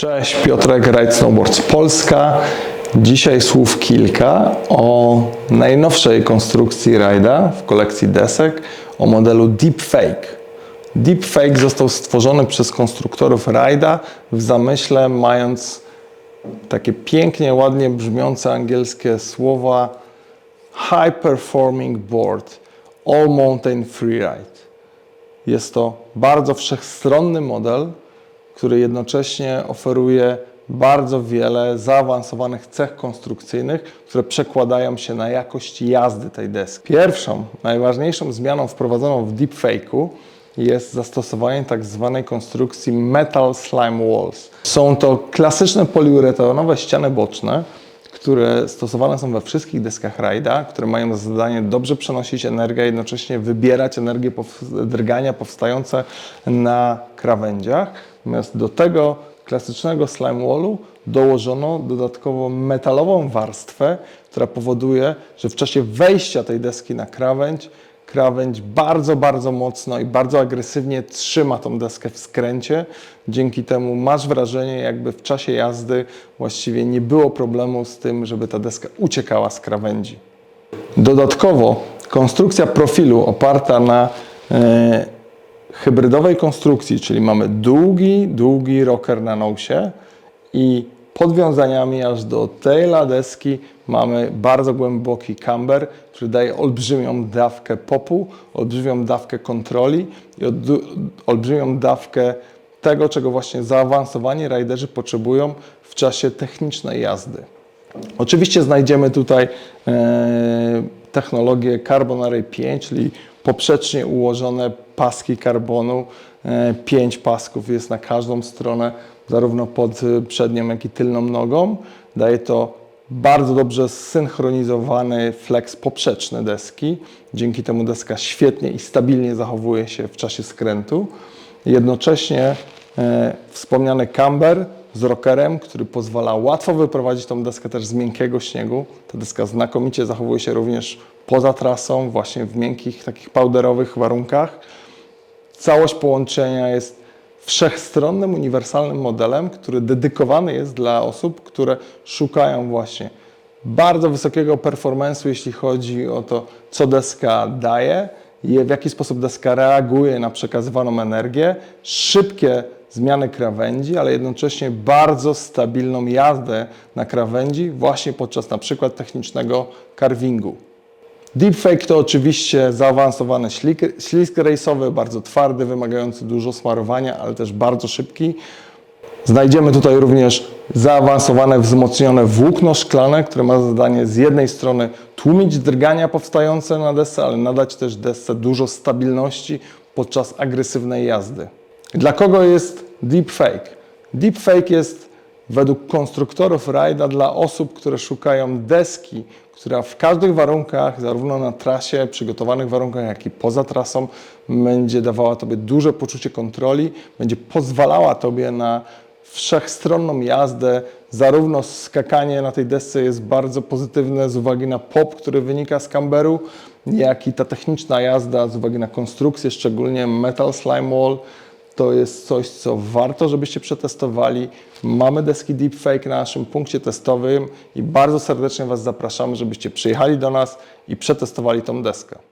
Cześć, Piotrek, Ride Snowboards Polska. Dzisiaj słów kilka o najnowszej konstrukcji rajda w kolekcji desek, o modelu Deepfake. Deepfake został stworzony przez konstruktorów rajda w zamyśle mając takie pięknie, ładnie brzmiące angielskie słowa High Performing Board All Mountain Freeride. Jest to bardzo wszechstronny model, który jednocześnie oferuje bardzo wiele zaawansowanych cech konstrukcyjnych, które przekładają się na jakość jazdy tej deski. Pierwszą, najważniejszą zmianą wprowadzoną w deepfake'u jest zastosowanie tak zwanej konstrukcji Metal Slime Walls. Są to klasyczne poliuretanowe ściany boczne, które stosowane są we wszystkich deskach rajda, które mają za zadanie dobrze przenosić energię, jednocześnie wybierać energię drgania powstające na krawędziach. Natomiast do tego klasycznego slime wallu dołożono dodatkowo metalową warstwę, która powoduje, że w czasie wejścia tej deski na krawędź krawędź bardzo, bardzo mocno i bardzo agresywnie trzyma tą deskę w skręcie. Dzięki temu masz wrażenie, jakby w czasie jazdy właściwie nie było problemu z tym, żeby ta deska uciekała z krawędzi. Dodatkowo konstrukcja profilu oparta na e, hybrydowej konstrukcji, czyli mamy długi, długi rocker na nosie i podwiązaniami aż do taila deski mamy bardzo głęboki camber, który daje olbrzymią dawkę popu, olbrzymią dawkę kontroli i olbrzymią dawkę tego, czego właśnie zaawansowani rajderzy potrzebują w czasie technicznej jazdy. Oczywiście znajdziemy tutaj e, technologię Carbon Array 5, czyli poprzecznie ułożone paski karbonu. E, pięć pasków jest na każdą stronę, zarówno pod e, przednią, jak i tylną nogą. Daje to bardzo dobrze zsynchronizowany flex poprzeczny deski. Dzięki temu deska świetnie i stabilnie zachowuje się w czasie skrętu. Jednocześnie e, wspomniany camber z rockerem, który pozwala łatwo wyprowadzić tą deskę też z miękkiego śniegu. Ta deska znakomicie zachowuje się również poza trasą, właśnie w miękkich, takich powderowych warunkach. Całość połączenia jest wszechstronnym, uniwersalnym modelem, który dedykowany jest dla osób, które szukają właśnie bardzo wysokiego performance'u, jeśli chodzi o to, co deska daje, i w jaki sposób deska reaguje na przekazywaną energię, szybkie zmiany krawędzi, ale jednocześnie bardzo stabilną jazdę na krawędzi właśnie podczas na przykład technicznego carvingu. Deepfake to oczywiście zaawansowany ślik, ślizg rejsowy, bardzo twardy, wymagający dużo smarowania, ale też bardzo szybki. Znajdziemy tutaj również zaawansowane, wzmocnione włókno szklane, które ma za zadanie z jednej strony tłumić drgania powstające na desce, ale nadać też desce dużo stabilności podczas agresywnej jazdy. Dla kogo jest deepfake? Deepfake jest według konstruktorów rajda dla osób, które szukają deski, która w każdych warunkach, zarówno na trasie, przygotowanych warunkach, jak i poza trasą, będzie dawała Tobie duże poczucie kontroli, będzie pozwalała Tobie na wszechstronną jazdę. Zarówno skakanie na tej desce jest bardzo pozytywne z uwagi na pop, który wynika z camberu, jak i ta techniczna jazda z uwagi na konstrukcję, szczególnie Metal Slime Wall. To jest coś, co warto, żebyście przetestowali. Mamy deski Deepfake na naszym punkcie testowym i bardzo serdecznie Was zapraszamy, żebyście przyjechali do nas i przetestowali tą deskę.